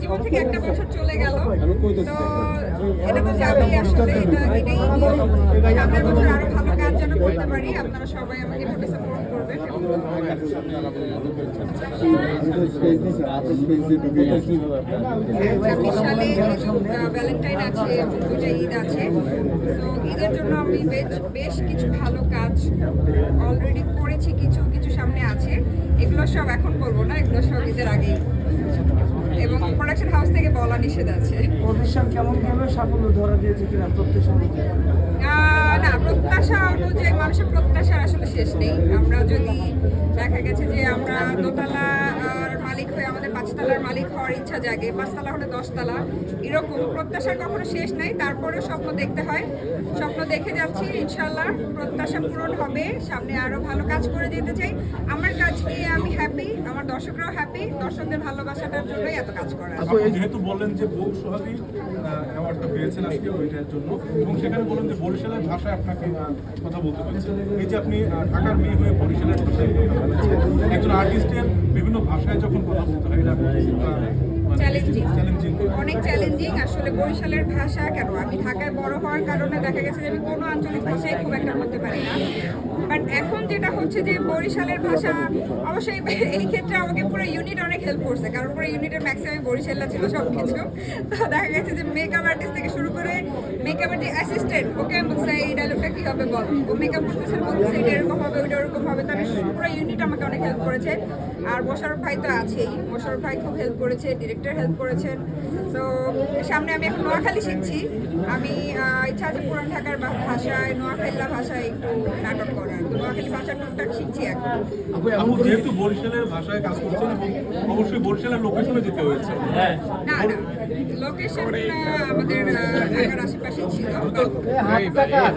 জীবন থেকে একটা বছর চলে গেল এটা তো যাবেই আসলে এটাই নিয়ম বছর আরও ভালো যেন পারি আপনারা সবাই আমাকে সাপোর্ট করবেন। ছাব্বিশ সালে ভ্যালেন্টাইন আছে এবং ঈদ আছে তো ঈদের জন্য আমি বেশ বেশ কিছু ভালো কাজ অলরেডি করেছি কিছু কিছু সামনে আছে। এগুলো সব এখন বলব না এগুলো সব ঈদের আগেই। এবং প্রোডাকশন হাউস থেকে বলা নিষেধ আছে। প্রতিষ্ঠান কেমন ভাবে সাফল্য ধরা দিয়েছে কিনা প্রত্যেক প্রত্যাশা অনুযায়ী মানুষের প্রত্যাশা আসলে শেষ নেই। আমরা যদি দেখা গেছে যে আমরা দোতলা আর মালিক হয়ে আমাদের পাঁচতলার মালিক হওয়ার ইচ্ছা জাগে, পাঁচতলা হলে দশতলা, এরকম প্রত্যাশার কখনো শেষ নাই। তারপরে স্বপ্ন দেখতে হয়। স্বপ্ন দেখে যাচ্ছি, ইনশাল্লাহ প্রত্যাশা পূরণ হবে। সামনে আরও ভালো কাজ করে যেতে চাই। আমার কাজ নিয়ে আমি হ্যাপি আমার দর্শকরাও হ্যাপি দর্শকদের ভালোবাসাটার জন্যই এত কাজ করা। যেহেতু বললেন যে বউ সোহাগী অ্যাওয়ার্ডটা পেয়েছেন আজকে ওইটার জন্য, এবং সেখানে বললেন যে বরিশালের ভাষায় আপনাকে কথা বলতে এই যে আপনি ঢাকার মেয়ে হয়ে বরিশালের ভাষায় একজন আর্টিস্টের বিভিন্ন ভাষায় যখন কথা বলতে হয় এটা চ্যালেঞ্জিং চ্যালেঞ্জিং অনেক চ্যালেঞ্জিং আসলে বরিশালের ভাষা কেন? আমি ঢাকায় বড় হওয়ার কারণে দেখা গেছে যে আমি কোনো আঞ্চলিক ভাষাই খুব একটা বলতে পারি না। বাট এখন যেটা হচ্ছে যে বরিশালের ভাষা অবশ্যই এই ক্ষেত্রে আমাকে পুরো ইউনিট অনেক হেল্প করছে। কারণ পুরো ইউনিটের ম্যাক্সিমাম বরিশাল্লা ছিল সব কিছু তো দেখা গেছে যে মেকআপ আর্টিস্ট থেকে শুরু করে মেকআপের যে অ্যাসিস্ট্যান্ট ওকে আমি বলছি এই ডায়লগটা কী হবে বল? ও মেকআপ করতেছে বলতেছে এটা এরকম হবে ওইটা ওরকম হবে। তাহলে পুরো ইউনিট আমাকে অনেক হেল্প করেছে। আর মোশারফ ভাই তো আছেই। মোশারফ ভাই খুব হেল্প করেছে ডিরেক্টর হেল্প করেছেন। তো সামনে আমি এখন নোয়াখালী শিখছি। আমি ইচ্ছা আছে পুরান ঢাকার ভাষায় নোয়াখালীলা ভাষায় একটু নাটক করার। তো নোয়াখালী ভাষার টুকটাক শিখছি এখন। আপু যেহেতু বরিশালের ভাষায় কাজ করছেন এবং অবশ্যই বরিশালের লোকেশনে যেতে হয়েছে। না না। লোকেশন আমাদের ঢাকার আশেপাশেই ছিল।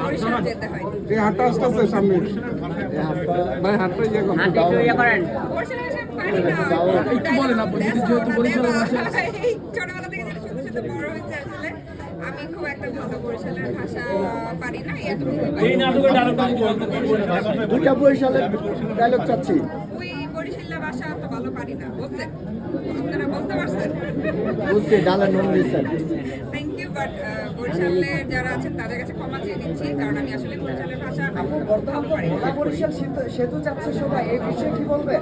বরিশাল যেতে হয় এই হাটটা আস্তে আস্তে সামনে। ভাই হাটটা ইয়ে করুন। বরিশালের ভাষা পারি না। একটু বলেন আপনি যেহেতু বরিশালের ভাষা এই ছোটবেলা থেকে যেটা শুনতে শুনতে বড় হয়েছে আসলে আমি খুব একটা ভালো বরিশালের ভাষা পারি না এতটুকু এই দুইটা বরিশালের ডায়লগ চাচ্ছি। ওই বরিশালের ভাষা তো ভালো পারি না বুঝছেন? আপনারা বলতে পারছেন? বুঝছি ডালা নুন থ্যাংক ইউ বাট বরিশালের যারা আছেন তাদের কাছে ক্ষমা চেয়ে নিচ্ছি কারণ আমি আসলে বরিশালের ভাষা বরিশাল সেতু- সেতু যাচ্ছে সবাই এই বিষয়ে কি বলবেন?